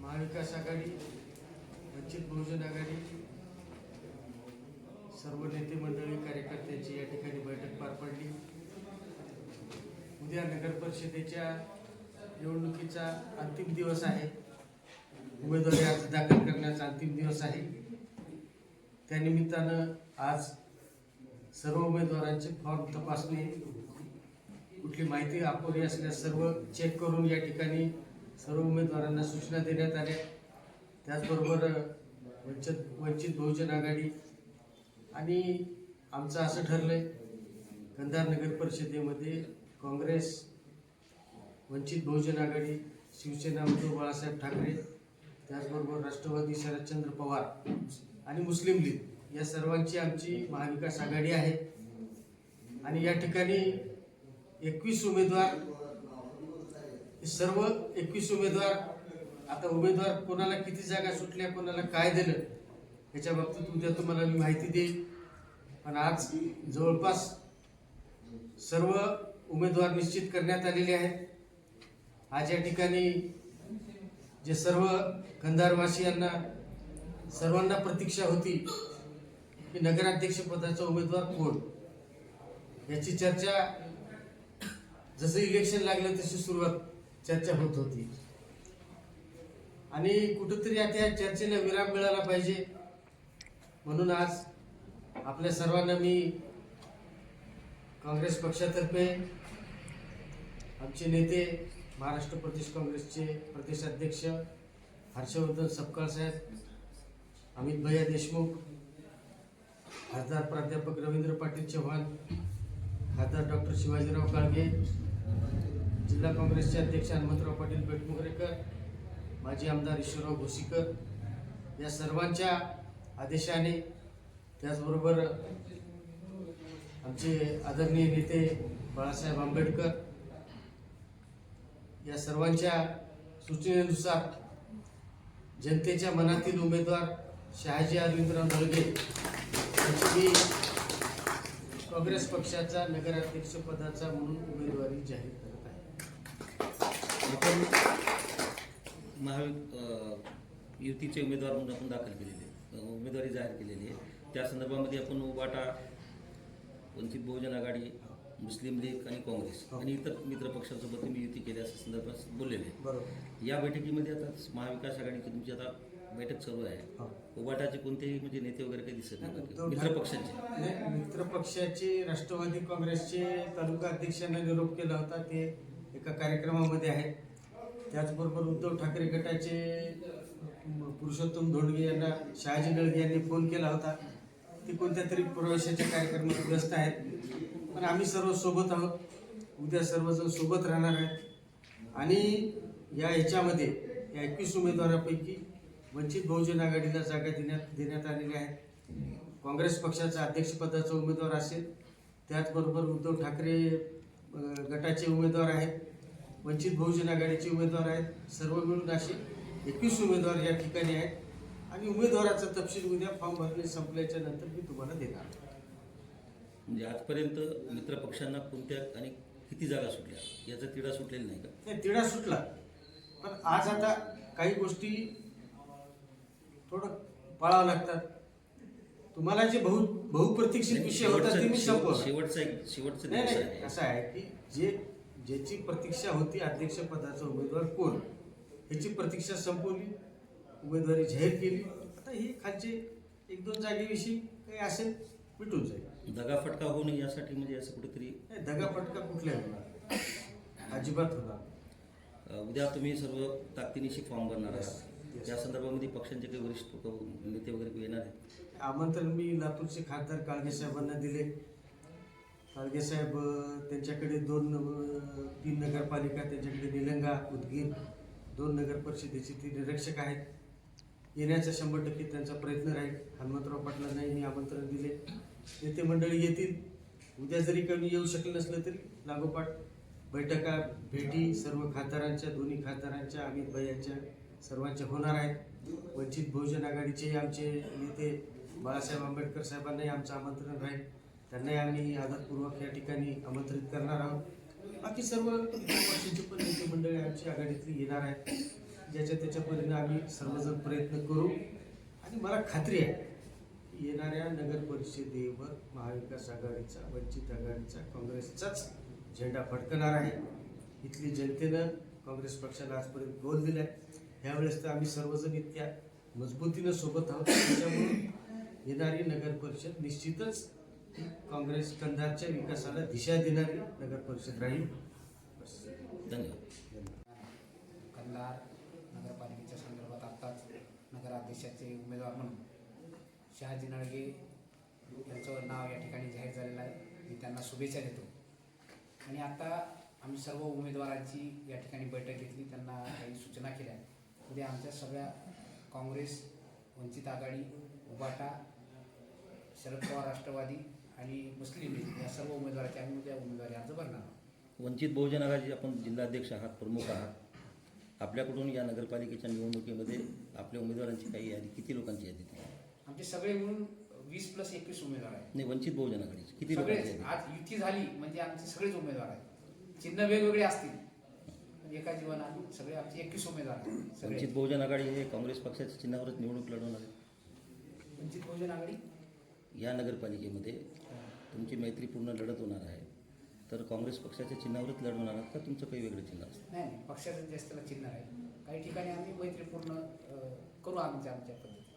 महाविकास आघाडी वंचित बहुजन आघाडी सर्व नेते मंडळी कार्यकर्त्यांची या ठिकाणी बैठक पार पडली. उद्या नगर परिषदेच्या निवडणुकीचा अंतिम दिवस आहे. उमेदवारी अर्ज दाखल करण्याचा अंतिम दिवस आहे. त्यानिमित्तानं आज सर्व उमेदवारांचे फॉर्म तपासणी कुठली माहिती अपुरी असल्यास सर्व चेक करून या ठिकाणी सर्व उमेदवारांना सूचना देण्यात आल्या. त्याचबरोबर वंचित वंचित बहुजन आघाडी आणि आमचं असं ठरलंय कंधार नगर परिषदेमध्ये काँग्रेस वंचित बहुजन आघाडी शिवसेना उद्धव बाळासाहेब ठाकरे त्याचबरोबर राष्ट्रवादी शरदचंद्र पवार आणि मुस्लिम लीग. या सर्वांची आमची महाविकास आघाडी आहे. आणि या ठिकाणी एकवीस उमेदवार हे सर्व एकवीस उमेदवार आता उमेदवार कोणाला किती जागा सुटल्या कोणाला काय दिलं याच्या बाबतीत उद्या तुम्हाला मी माहिती देईल पण आज जवळपास सर्व उमेदवार निश्चित करण्यात आलेले आहेत. आज या ठिकाणी जे सर्व कंधारवासियांना सर्वांना प्रतीक्षा होती की नगराध्यक्षपदाचा उमेदवार कोण? याची चर्चा जसं इलेक्शन लागलं तशी सुरुवात चर्चा होत होती. आणि कुठंतरी आता या चर्चेला विराम मिळाला पाहिजे. म्हणून आज आपल्या सर्वांना मी काँग्रेस पक्षातर्फे आमचे नेते महाराष्ट्र प्रदेश काँग्रेसचे प्रदेशाध्यक्ष हर्षवर्धन सपकाळ साहेब अमित भैया देशमुख खासदार प्राध्यापक रवींद्र पाटील चव्हाण खासदार डॉक्टर शिवाजीराव काळगे जिल्हा काँग्रेसचे अध्यक्ष हनुमंतराव पाटील बेटमुगरेकर माजी आमदार ईश्वरराव भोसीकर या सर्वांच्या आदेशाने त्याचबरोबर आमचे आदरणीय नेते बाळासाहेब आंबेडकर या सर्वांच्या सूचनेनुसार जनतेच्या मनातील उमेदवार शहाजी अरविंदराव दळगे मी काँग्रेस पक्षाचा नगराध्यक्ष पदाचा म्हणून उमेदवारी जाहीर करत आहे आपण महावि युतीचे उमेदवार म्हणून आपण दाखल केलेले उमेदवारी जाहीर केलेली आहे त्या संदर्भामध्ये आपण उबाटा वंचित बहुजन आघाडी मुस्लिम लीग आणि काँग्रेस हो. आणि इतर मित्र पक्षांसोबत तुम्ही युती केली असं संदर्भात बोललेले आहे. या बैठकीमध्ये आता महाविकास आघाडीची तुमची आता बैठक चालू आहे. हो. उबाटाचे कोणतेही म्हणजे नेते वगैरे काही दिसत नाही मित्र पक्षांचे. मित्र पक्षाचे राष्ट्रवादी काँग्रेसचे तालुका अध्यक्षांना निरोप केला होता. ते एका कार्यक्रमामध्ये आहेत. त्याचबरोबर उद्धव ठाकरे गटाचे पुरुषोत्तम धोंडगे यांना शहाजी नळगे यांनी फोन केला होता. ते कोणत्या तरी प्रवेशाच्या कार्यक्रमात व्यस्त आहेत. पण आम्ही सर्व सोबत आहोत. उद्या सर्वजण सोबत राहणार आहेत. आणि या ह्याच्यामध्ये या एकवीस उमेदवारापैकी वंचित बहुजन आघाडीला जागा देण्यात देण्यात आलेल्या आहेत काँग्रेस पक्षाचा अध्यक्षपदाचा उमेदवार असेल त्याचबरोबर उद्धव ठाकरे गटाचे उमेदवार आहेत वंचित बहुजन आघाडीचे उमेदवार आहेत सर्व मिळून असे एकवीस उमेदवार या ठिकाणी आहेत. आणि उमेदवाराचा तपशील उद्या फॉर्म भरणे संपल्याच्या नंतर मी तुम्हाला देणार. म्हणजे आजपर्यंत मित्र पक्षांना कोणत्या आणि किती जागा सुटल्या? याचा तिढा सुटलेला नाही का? नाही तिढा सुटला. पण आज आता काही गोष्टी थोडं पाळावं लागतात. तुम्हाला जे बहु बहुप्रतीक्षित विषय होता ते मी संपवला शेवटचा एक शेवटचा नाही दिवस नाही आहे. असं आहे की जे ज्याची प्रतीक्षा होती अध्यक्षपदाचा उमेदवार कोण? ह्याची प्रतीक्षा संपवली उमेदवारी जाहीर केली. आता ही खालचे एक दोन जागेविषयी काही असेल मिटून जाईल. दगाफटका होऊ नये यासाठी म्हणजे असं कुठेतरी नाही दगाफटका कुठल्या होणार? अजिबात होणार अ, उद्या तुम्ही सर्व ताकदीनिशी फॉर्म भरणार आहात. त्या संदर्भामध्ये पक्षांचे काही वरिष्ठ लोक, नेते वगैरे येणार आहेत? आमंत्रण मी लातूरचे खासदार काळगे साहेबांना दिले. काळगे साहेब त्यांच्याकडे दोन तीन नगरपालिका त्यांच्याकडे निलंगा उदगीर दोन नगर परिषदेचे ते निरीक्षक आहेत. येण्याचा शंभर टक्के त्यांचा प्रयत्न राहील. हनुमंतराव पाटलांनाही मी आमंत्रण दिले. नेते मंडळी येतील. उद्या जरी कोणी येऊ शकलं नसलं तरी लागोपाठ बैठका भेटी सर्व खासदारांच्या दोन्ही खासदारांच्या अमित भैयांच्या सर्वांचे होणार आहेत. वंचित बहुजन आघाडीचे आमचे नेते बाळासाहेब आंबेडकर साहेबांनाही आमचं आमंत्रण राहील. त्यांनाही आम्ही आदरपूर्वक या ठिकाणी आमंत्रित करणार आहोत. बाकी सर्व पक्षाची पण नेते मंडळी आमची आघाडीतली येणार आहेत. ज्याच्या त्याच्या परीने आम्ही सर्वजण प्रयत्न करू. आणि मला खात्री आहे येणाऱ्या नगर परिषदेवर महाविकास आघाडीचा वंचित आघाडीचा काँग्रेसचाच झेंडा फडकणार आहे. इथली जनतेनं काँग्रेस पक्षाला आजपर्यंत गोल आहे ह्यावेळेस तर आम्ही सर्वजण इतक्या मजबूतीनं सोबत आहोत. त्याच्यामुळे येणारी नगर परिषद निश्चितच काँग्रेस कंधारच्या विकासाला दिशा देणारी नगर परिषद राहील. धन्यवाद. कंधार नगरपालिकेच्या संदर्भात आत्ताच नगराध्यक्षाचे उमेदवार म्हणून शहाजी नळगे यांचं नाव या ठिकाणी जाहीर झालेलं आहे. मी त्यांना शुभेच्छा देतो. आणि आता आम्ही सर्व उमेदवारांची या ठिकाणी बैठक घेतली. त्यांना काही सूचना केल्या. उद्या आमच्या सगळ्या काँग्रेस वंचित आघाडी उबाटा शरद पवार राष्ट्रवादी आणि मुस्लिम लीग या सर्व उमेदवारांची आम्ही उद्या उमेदवारी अर्ज भरणार आहोत. वंचित बहुजन आघाडीचे आपण जिल्हाध्यक्ष आहात प्रमुख आहात. आपल्याकडून या नगरपालिकेच्या निवडणुकीमध्ये आपल्या उमेदवारांची काही यादी किती लोकांची यादी? आमचे सगळे मिळून वीस प्लस एकवीस उमेदवार आहेत. नाही वंचित बहुजन आघाडीची. किती लोकांची सगळेच यादी? आज युती झाली म्हणजे आमचे सगळेच उमेदवार आहेत. चिन्ह वेगवेगळे असतील. एका जीवन आम्ही सगळे आमचे एकवीस उमेदवार आहेत. सगळे. वंचित बहुजन आघाडी हे काँग्रेस पक्षाच्या चिन्हावरच निवडणूक लढवणार आहे वंचित बहुजन आघाडी? या नगरपालिकेमध्ये तुमची मैत्रीपूर्ण लढत होणार आहे. तर काँग्रेस पक्षाच्या चिन्हावरच लढवणार आहात का तुमचं काही वेगळं चिन्ह असतं? नाही नाही. पक्षाचं जास्त चिन्ह आहे काही ठिकाणी आम्ही मैत्रीपूर्ण अं, करू आमच्या आमच्या पद्धतीने